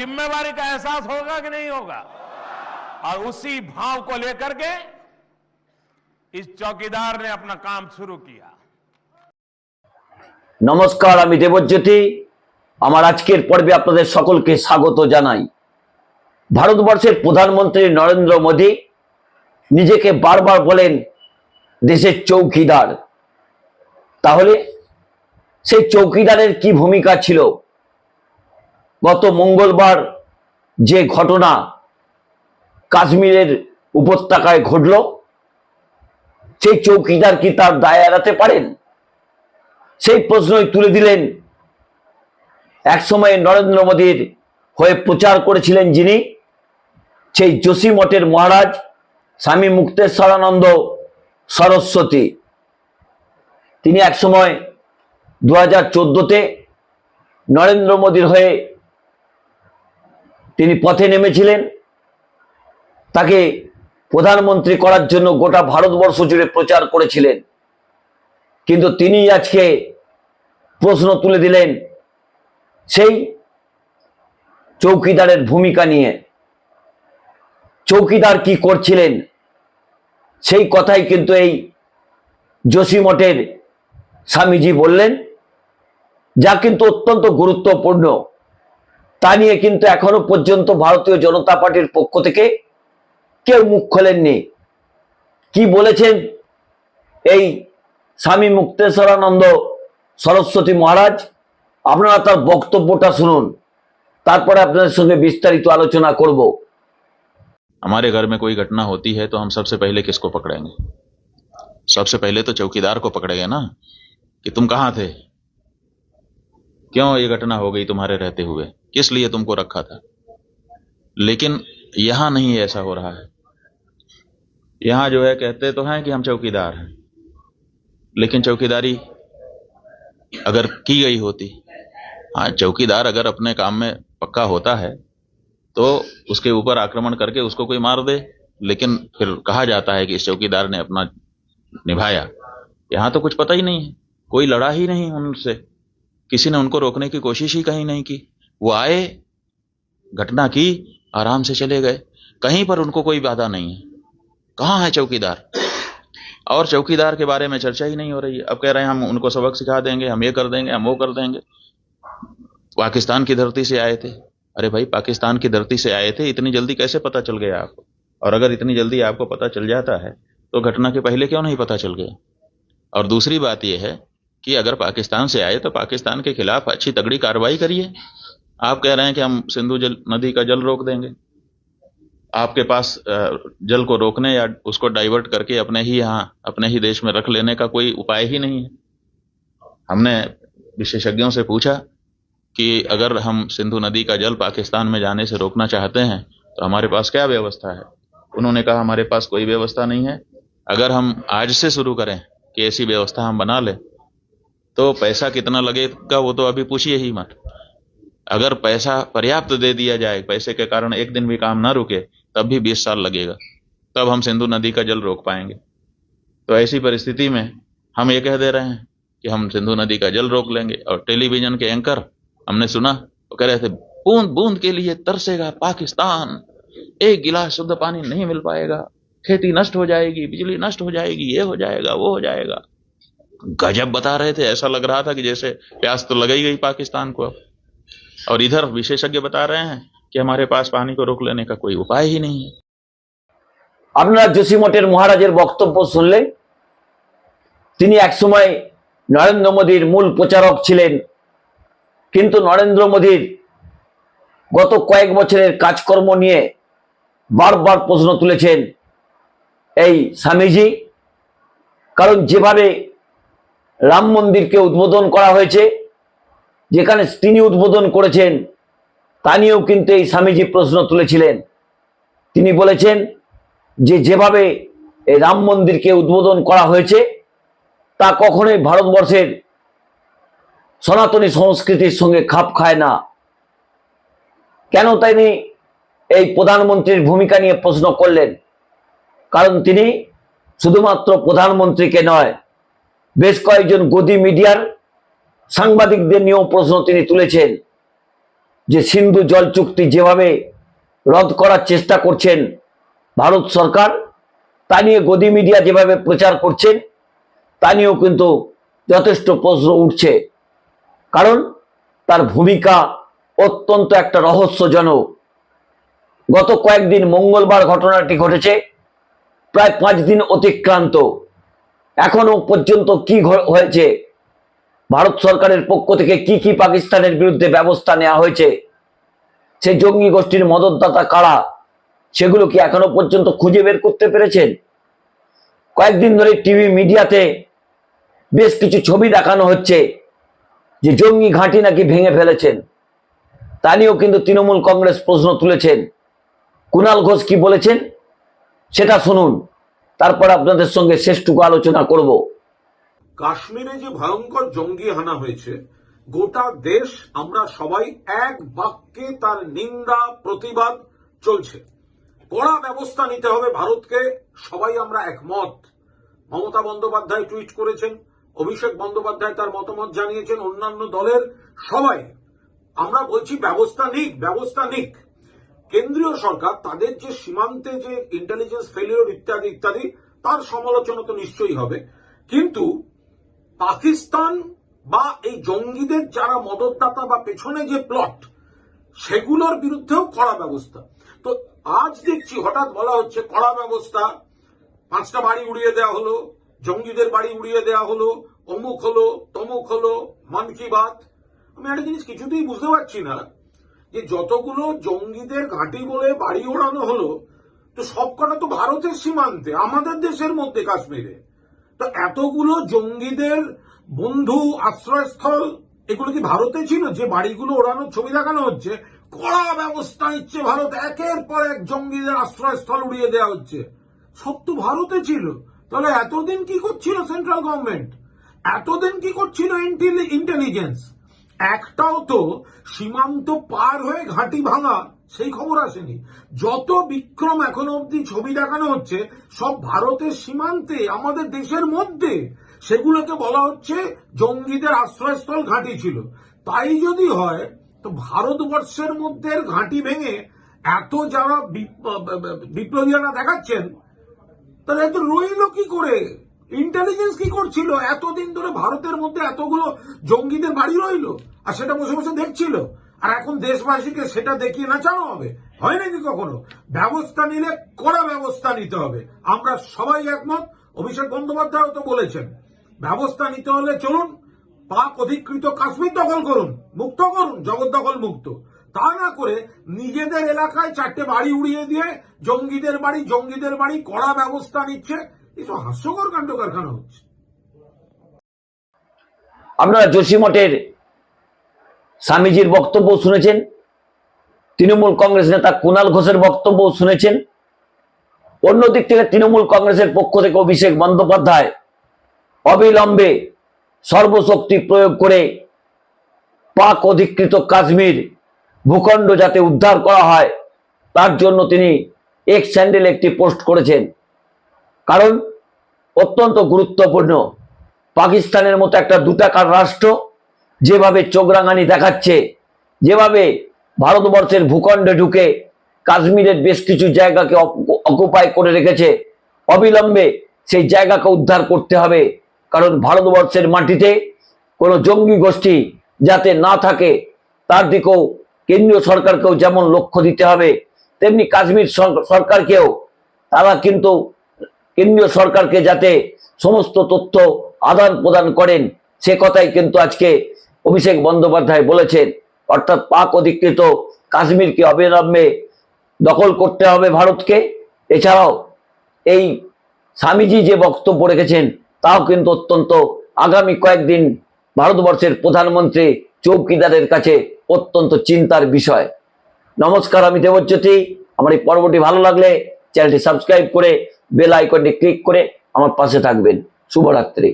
जिम्मेवारी का एहसास होगा कि नहीं होगा और उसी भाव को लेकर के इस चौकीदार ने अपना काम शुरू किया নমস্কার আমি দেবজ্যোতি আমার আজকের পর্বে আপনাদের সকলকে স্বাগত জানাই ভারতবর্ষের প্রধানমন্ত্রী নরেন্দ্র মোদী নিজেকে বারবার বলেন দেশের চৌকিদার তাহলে সেই চৌকিদারের কি ভূমিকা ছিল গত মঙ্গলবার যে ঘটনা কাশ্মীরের উপত্যকায় ঘটল, সেই চৌকিদার কি তার দায় এড়াতে পারেন? সেই প্রশ্নই তুলে দিলেন এক একসময় নরেন্দ্র মোদীর হয়ে প্রচার করেছিলেন যিনি, সেই যোশী মঠের মহারাজ স্বামী মুক্তেশ্বরানন্দ সরস্বতী। তিনি একসময় দু হাজার চোদ্দোতে নরেন্দ্র মোদীর হয়ে তিনি পথে নেমেছিলেন। তাকে প্রধানমন্ত্রী করার জন্য গোটা ভারতবর্ষ জুড়ে প্রচার করেছিলেন। কিন্তু তিনি আজকে প্রশ্ন তুলে দিলেন সেই চৌকিদারের ভূমিকা নিয়ে। চৌকিদার কি করছিলেন? সেই কথাই কিন্তু এই যোশীমঠের স্বামীজি বললেন, যা কিন্তু অত্যন্ত গুরুত্বপূর্ণ। তা নিয়ে কিন্তু এখনো পর্যন্ত ভারতীয় জনতা পার্টির পক্ষ থেকে কেউ মুখ খোলেননি কি বলেছেন এই স্বামী মুক্তেশ্বরানন্দ সরস্বতী মহারাজ আপনারা তার বক্তব্যটা শুনুন তারপরে আপনাদের সঙ্গে বিস্তারিত আলোচনা করব हमारे घर में कोई घटना होती है तो हम सबसे पहले किसको पकड़ेंगे सबसे पहले तो चौकीदार को पकड़ेंगे ना कि तुम कहाँ थे क्यों ये घटना हो गई तुम्हारे रहते हुए किस लिए तुमको रखा था? लेकिन यहाँ नहीं ऐसा हो रहा है। यहाँ जो है, कहते तो हैं कि हम चौकीदार हैं। लेकिन चौकीदारी अगर की गई होती हाँ चौकीदार अगर अपने काम में पक्का होता है तो उसके ऊपर आक्रमण करके उसको कोई मार दे। लेकिन फिर कहा जाता है कि इस चौकीदार ने अपना निभाया। यहाँ तो कुछ पता ही नहीं है। कोई लड़ा ही नहीं उनसे। किसी ने उनको रोकने की कोशिश ही कहीं नहीं की। वो आए, घटना की, आराम से चले गए। कहीं पर उनको कोई बाधा नहीं है। कहाँ है चौकीदार? और चौकीदार के बारे में चर्चा ही नहीं हो रही है। अब कह रहे हैं, हम उनको सबक सिखा देंगे, हम ये कर देंगे, हम वो कर देंगे। पाकिस्तान की धरती से आए थे। अरे भाई, पाकिस्तान की धरती से आए थे, इतनी जल्दी कैसे पता चल गया आपको? और अगर इतनी जल्दी आपको पता चल जाता है तो घटना के पहले क्यों नहीं पता चल गया? और दूसरी बात यह है कि अगर पाकिस्तान से आए तो पाकिस्तान के खिलाफ अच्छी तगड़ी कार्रवाई करिए। आप कह रहे हैं कि हम सिंधु जल, नदी का जल रोक देंगे। आपके पास जल को रोकने या उसको डाइवर्ट करके अपने ही यहाँ, अपने ही देश में रख लेने का कोई उपाय ही नहीं है। हमने विशेषज्ञों से पूछा कि अगर हम सिंधु नदी का जल पाकिस्तान में जाने से रोकना चाहते हैं तो हमारे पास क्या व्यवस्था है? उन्होंने कहा, हमारे पास कोई व्यवस्था नहीं है। अगर हम आज से शुरू करें कि ऐसी व्यवस्था हम बना लें तो पैसा कितना लगेगा वो तो अभी पूछिए ही मत। अगर पैसा पर्याप्त दे दिया जाए, पैसे के कारण एक दिन भी काम ना रुके, तब भी बीस साल लगेगा। तब हम सिंधु नदी का जल रोक पाएँगे। तो ऐसी परिस्थिति में हम ये कह दे रहे हैं कि हम सिंधु नदी का जल रोक लेंगे और टेलीविज़न के एंकर हमने सुना, वो कह रहे थे, बूंद बूंद के लिए तरसेगा पाकिस्तान। एक गिलास शुद्ध पानी नहीं मिल पाएगा। खेती नष्ट हो जाएगी, बिजली नष्ट हो जाएगी, ये हो जाएगा, वो हो जाएगा। गजब बता रहे थे, ऐसा लग रहा था कि जैसे प्यास तो लग ही गई पाकिस्तान को अब। और इधर विशेषज्ञ बता रहे हैं कि हमारे पास पानी को रोक लेने का कोई उपाय ही नहीं है আপনারা যোশীমঠের মহারাজের বক্তব্য শুনলেন তিনি একসময় নরেন্দ্র মোদীর মূল প্রচারক ছিলেন কিন্তু নরেন্দ্র মোদীর গত কয়েক বছরের কাজকর্ম নিয়ে বারবার প্রশ্ন তুলেছেন এই স্বামীজি কারণ যেভাবে রাম মন্দিরকে উদ্বোধন করা হয়েছে যেখানে তিনি উদ্বোধন করেছেন, তা নিয়েও কিন্তু এই স্বামীজি প্রশ্ন তুলেছিলেন। তিনি বলেছেন যে যেভাবে এই রাম মন্দিরকে উদ্বোধন করা হয়েছে, তা কখনোই ভারতবর্ষের সনাতনী সংস্কৃতির সঙ্গে খাপ খায় না। কেন তিনি এই প্রধানমন্ত্রীর ভূমিকা নিয়ে প্রশ্ন করলেন? কারণ তিনি শুধুমাত্র প্রধানমন্ত্রীকে নয়, বেশ কয়েকজন গদি মিডিয়ার সাংবাদিকদের নিয়েও প্রশ্ন তিনি তুলেছেন যে সিন্ধু জল চুক্তি যেভাবে রদ করার চেষ্টা করছেন ভারত সরকার, তা নিয়ে গদি মিডিয়া যেভাবে প্রচার করছেন, তা নিয়েও কিন্তু যথেষ্ট প্রশ্ন উঠছে। কারণ তার ভূমিকা অত্যন্ত একটা রহস্যজনক। গত কয়েকদিন মঙ্গলবার ঘটনাটি ঘটেছে, প্রায় পাঁচ দিন অতিক্রান্ত। এখনও পর্যন্ত কি হয়েছে ভারত সরকারের পক্ষ থেকে কি কি পাকিস্তানের বিরুদ্ধে ব্যবস্থা নেওয়া হয়েছে? সেই জঙ্গি গোষ্ঠীর মদতদাতা কারা? সেগুলো কি এখনও পর্যন্ত খুঁজে বের করতে পেরেছেন? কয়েকদিন ধরে টিভি মিডিয়াতে বেশ কিছু ছবি দেখানো হচ্ছে যে জঙ্গি ঘাঁটি নাকি ভেঙে ফেলেছেন। তা নিয়েও কিন্তু তৃণমূল কংগ্রেস প্রশ্ন তুলেছেন। কুণাল ঘোষ কি বলেছেন? সেটা শুনুন। তারপর আপনাদের সঙ্গে শেষটুকু আলোচনা করব। কাশ্মীরে যে ভয়ঙ্কর জঙ্গি হানা হয়েছে, গোটা দেশ, আমরা সবাই এক বাক্যে তার নিন্দা, প্রতিবাদ চলছে। কড়া ব্যবস্থা নিতে হবে ভারতকে, সবাই আমরা একমত। মমতা বন্দ্যোপাধ্যায় টুইট করেছেন, অভিষেক বন্দ্যোপাধ্যায় তার মতামত জানিয়েছেন, অন্যান্য দলের সবাই। আমরা বলছি ব্যবস্থা নিক ব্যবস্থা নিক। কেন্দ্রীয় সরকার, তাদের যে সীমান্তে যে ইন্টেলিজেন্স ফেলিওর ইত্যাদি ইত্যাদি, তার সমালোচনা তো নিশ্চয়ই হবে। কিন্তু পাকিস্তান বা এই জঙ্গিদের যারা মদতদাতা বা পেছনে যে প্লট সেগুলোর বিরুদ্ধেও কড়া ব্যবস্থা। তো আজ দেখছি হঠাৎ বলা হচ্ছে কড়া ব্যবস্থা, পাঁচটা বাড়ি উড়িয়ে দেওয়া হলো, জঙ্গিদের বাড়ি উড়িয়ে দেওয়া হলো, অমুক হলো, তমুক হলো, মান কি বাত। আমি একটা জিনিস কিছুতেই বুঝতে পারছি না, যে যতগুলো জঙ্গিদের ঘাঁটি বলে বাড়ি ওড়ানো হলো, তো সবকটা তো ভারতের সীমান্তে, আমাদের দেশের মধ্যে কাশ্মীরে। তো এতগুলো জঙ্গিদের বন্ধু আশ্রয়স্থল, এগুলো কি ভারতে ছিল? যে বাড়িগুলো ওড়ানোর ছবি দেখানো হচ্ছে, কড়া ব্যবস্থা নিচ্ছে ভারত, একের পর এক জঙ্গিদের আশ্রয়স্থল উড়িয়ে দেওয়া হচ্ছে। সব তো ভারতে ছিল। তাহলে এতদিন কি করছিল সেন্ট্রাল গভর্নমেন্ট এতদিন কি করছিল ইন্টেলিজেন্স একটাও তো সীমান্ত পার হয়ে ঘাঁটি ভাঙা, সেই খবর আসেনি। যত বিক্রম এখনও অবধি ছবি দেখানো হচ্ছে, সব ভারতের সীমান্তে, আমাদের দেশের মধ্যে, সেগুলোকে বলা হচ্ছে জঙ্গিদের আশ্রয়স্থল ঘাঁটি ছিল। তাই যদি হয়, তো ভারতবর্ষের মধ্যে ঘাঁটি ভেঙে এত যারা বিপ- বিপ্লবীরা দেখাচ্ছেন তাহলে এত রইল কি করে? ইন্টেলিজেন্স কি করছিল? এতদিন ধরে ভারতের মধ্যে এতগুলো জঙ্গিদের বাড়ি রইল, আর সেটা বসে বসে দেখছিল। আর এখন দেশবাসীকে সেটা দেখিয়ে না নাচানো হবে? হয় নাকি কখনো? ব্যবস্থা নিলে কড়া ব্যবস্থা নিতে হবে। আমরা সবাই একমত, অভিষেক বন্দ্যোপাধ্যায় তো বলেছেন। ব্যবস্থা নিতে হলে চলুন, পাক অধিকৃত কাশ্মীর দখল করুন, মুক্ত করুন জগদ্দখল মুক্ত। তা না করে নিজেদের এলাকায় চারটে বাড়ি উড়িয়ে দিয়ে জঙ্গিদের বাড়ি জঙ্গিদের বাড়ি কড়া ব্যবস্থা নিচ্ছে এসব হাস্যকর কাণ্ড কারখানা হচ্ছে। আপনারা যোশীমঠের স্বামীজির বক্তব্য শুনেছেন, তৃণমূল কংগ্রেস নেতা কুণাল ঘোষের বক্তব্য শুনেছেন অন্যদিক থেকে তৃণমূল কংগ্রেসের পক্ষ থেকে অভিষেক বন্দ্যোপাধ্যায় অবিলম্বে সর্বশক্তি প্রয়োগ করে পাক অধিকৃত কাশ্মীর ভূখণ্ড যাতে উদ্ধার করা হয়, তার জন্য তিনি এক স্যান্ডেল একটি পোস্ট করেছেন। কারণ অত্যন্ত গুরুত্বপূর্ণ। পাকিস্তানের মতো একটা দুটাকার রাষ্ট্র যেভাবে চোখরাঙানি দেখাচ্ছে, যেভাবে ভারতবর্ষের ভূখণ্ডে ঢুকে কাশ্মীরের বেশ কিছু জায়গাকে অকুপাই করে রেখেছে, অবিলম্বে সেই জায়গাকে উদ্ধার করতে হবে। কারণ ভারতবর্ষের মাটিতে কোনো জঙ্গি গোষ্ঠী যাতে না থাকে, তার দিকেও কেন্দ্রীয় সরকারকেও যেমন লক্ষ্য দিতে হবে, তেমনি কাশ্মীর সরকারকেও, তারা কিন্তু কেন্দ্রীয় সরকারকে যাতে সমস্ত তথ্য আদান প্রদান করেন, সে কথাই কিন্তু আজকে অভিষেক বন্দ্যোপাধ্যায় বলেছেন। অর্থাৎ পাক অধিকৃত কাশ্মীরকে অবিলম্বে দখল করতে হবে ভারতকে। এছাড়াও এই স্বামীজি যে বক্তব্য রেখেছেন, তাও কিন্তু অত্যন্ত আগামী কয়েকদিন ভারতবর্ষের প্রধানমন্ত্রী চৌকিদারের কাছে অত্যন্ত চিন্তার বিষয়। নমস্কার, আমি দেবজ্যোতি। আমার এই পর্বটি ভালো লাগলে চ্যানেলটি সাবস্ক্রাইব করে বেল আইকনটি ক্লিক করে আমার পাশে থাকবেন। শুভরাত্রি।